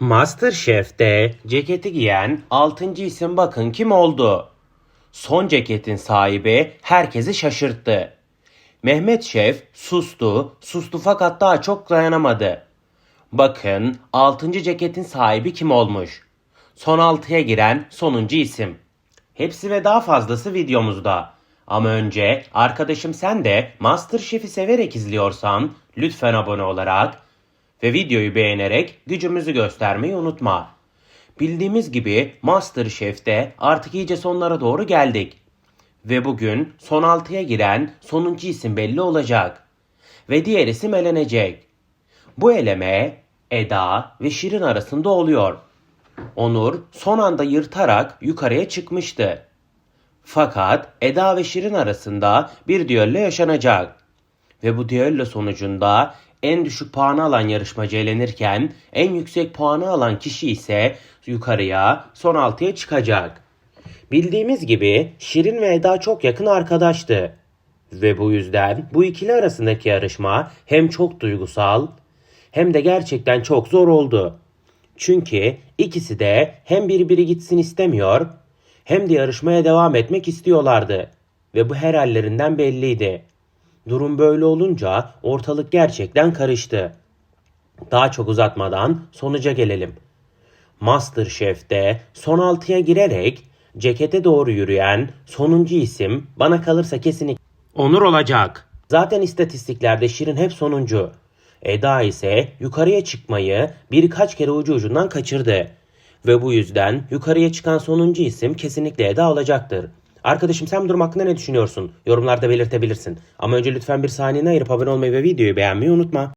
Masterchef'te ceketi giyen 6. isim bakın kim oldu? Son ceketin sahibi herkesi şaşırttı. Mehmet Şef sustu, sustu fakat daha çok dayanamadı. Bakın 6. ceketin sahibi kim olmuş? Son 6'ya giren sonuncu isim. Hepsi ve daha fazlası videomuzda. Ama önce arkadaşım sen de Masterchef'i severek izliyorsan lütfen abone olarak ve videoyu beğenerek gücümüzü göstermeyi unutma. Bildiğimiz gibi Masterchef'te artık iyice sonlara doğru geldik. Ve bugün son 6'ya giren sonuncu isim belli olacak. Ve diğer isim elenecek. Bu eleme Eda ve Şirin arasında oluyor. Onur son anda yırtarak yukarıya çıkmıştı. Fakat Eda ve Şirin arasında bir düello yaşanacak. Ve bu düello sonucunda en düşük puanı alan yarışmacı elenirken en yüksek puanı alan kişi ise yukarıya son altıya çıkacak. Bildiğimiz gibi Şirin ve Eda çok yakın arkadaştı. Ve bu yüzden bu ikili arasındaki yarışma hem çok duygusal hem de gerçekten çok zor oldu. Çünkü ikisi de hem birbiri gitsin istemiyor hem de yarışmaya devam etmek istiyorlardı. Ve bu her hallerinden belliydi. Durum böyle olunca ortalık gerçekten karıştı. Daha çok uzatmadan sonuca gelelim. Masterchef'te son 6'ya girerek cekete doğru yürüyen sonuncu isim bana kalırsa kesinlikle Onur olacak. Zaten istatistiklerde Şirin hep sonuncu. Eda ise yukarıya çıkmayı birkaç kere ucu ucundan kaçırdı. Ve bu yüzden yukarıya çıkan sonuncu isim kesinlikle Eda olacaktır. Arkadaşım sen bu durum hakkında ne düşünüyorsun? Yorumlarda belirtebilirsin. Ama önce lütfen bir saniyeni ayırıp abone olmayı ve videoyu beğenmeyi unutma.